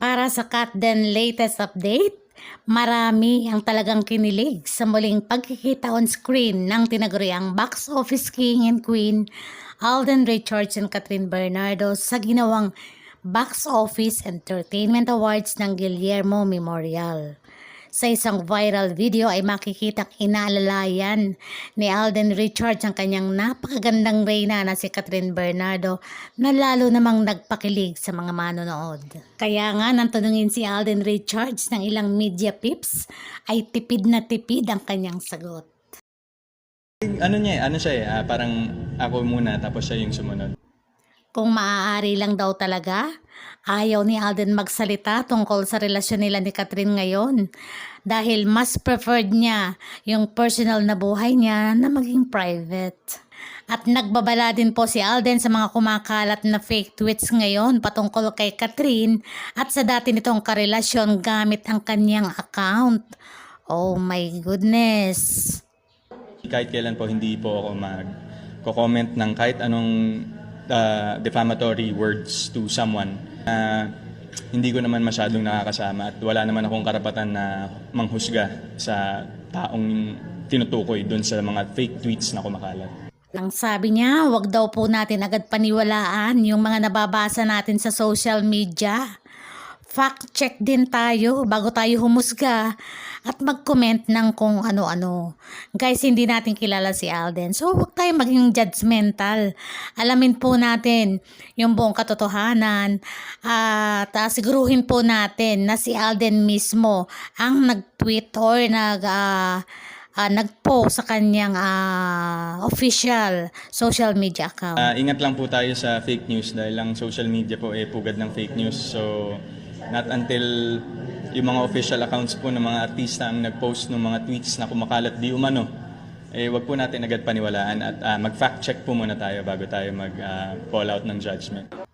Para sa Katden latest update, marami ang talagang kinilig sa muling pagkikita on screen ng tinaguriang box office king and queen Alden Richards and Catherine Bernardo sa ginawang Box Office Entertainment Awards ng Guillermo Memorial. Sa isang viral video ay makikita inaalalayan ni Alden Richards ang kanyang napakagandang reyna na si Catherine Bernardo na lalo namang nagpakilig sa mga manonood. Kaya nga nang tanungin si Alden Richards ng ilang media pips ay tipid na tipid ang kanyang sagot. Ano niya eh, ano siya eh, ah, parang ako muna tapos siya yung sumunod. Kung maaari lang daw talaga, ayaw ni Alden magsalita tungkol sa relasyon nila ni Catherine ngayon dahil mas preferred niya yung personal na buhay niya na maging private. At nagbabala din po si Alden sa mga kumakalat na fake tweets ngayon patungkol kay Catherine at sa dati nitong karelasyon gamit ang kanyang account. Oh my goodness. Kahit kailan po hindi po ako mag-comment ng kahit anong ah, defamatory words to someone na hindi ko naman masyadong nakakasama at wala naman akong karapatan na manghusga sa taong tinutukoy dun sa mga fake tweets na kumakalat. Ang sabi niya, wag daw po natin agad paniwalaan yung mga nababasa natin sa social media. Fact check din tayo bago tayo humusga at mag-comment ng kung ano-ano. Guys, hindi natin kilala si Alden. So, huwag tayo maging judgmental. Alamin po natin yung buong katotohanan at ah, siguruhin po natin na si Alden mismo ang nag-tweet or nag... ah, ah, nagpo sa kanyang ah, official social media account. Ah, ingat lang po tayo sa fake news dahil ang social media po eh pugad ng fake news. So, not until yung mga official accounts po ng mga artista ang nag-post ng mga tweets na kumakalat di umano, eh wag po natin agad paniwalaan at ah, mag-fact check po muna tayo bago tayo mag-call out ng judgment.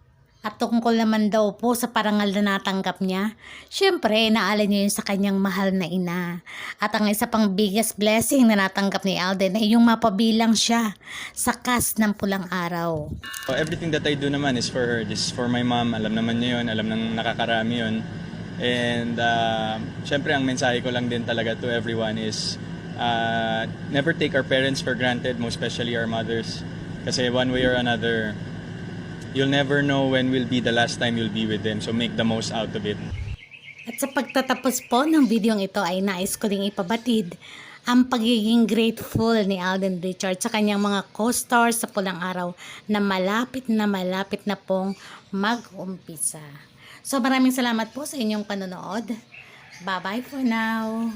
At tungkol naman daw po sa parangal na natanggap niya, syempre naalala niya yun sa kanyang mahal na ina. At ang isa pang biggest blessing na natanggap ni Alden ay yung mapabilang siya sa cast ng Pulang Araw. Everything that I do naman is for her. This is for my mom. Alam naman niya yun. Alam ng nakakarami yun. And uh, syempre ang mensahe ko lang din talaga to everyone is uh, never take our parents for granted, most especially our mothers. Kasi one way or another, you'll never know when will be the last time you'll be with them. So make the most out of it. At sa pagtatapos po ng videong ito ay nais ko ding ipabatid ang pagiging grateful ni Alden Richards sa kanyang mga co-stars sa Pulang Araw na malapit na malapit na pong mag-umpisa. So maraming salamat po sa inyong panonood. Bye-bye for now.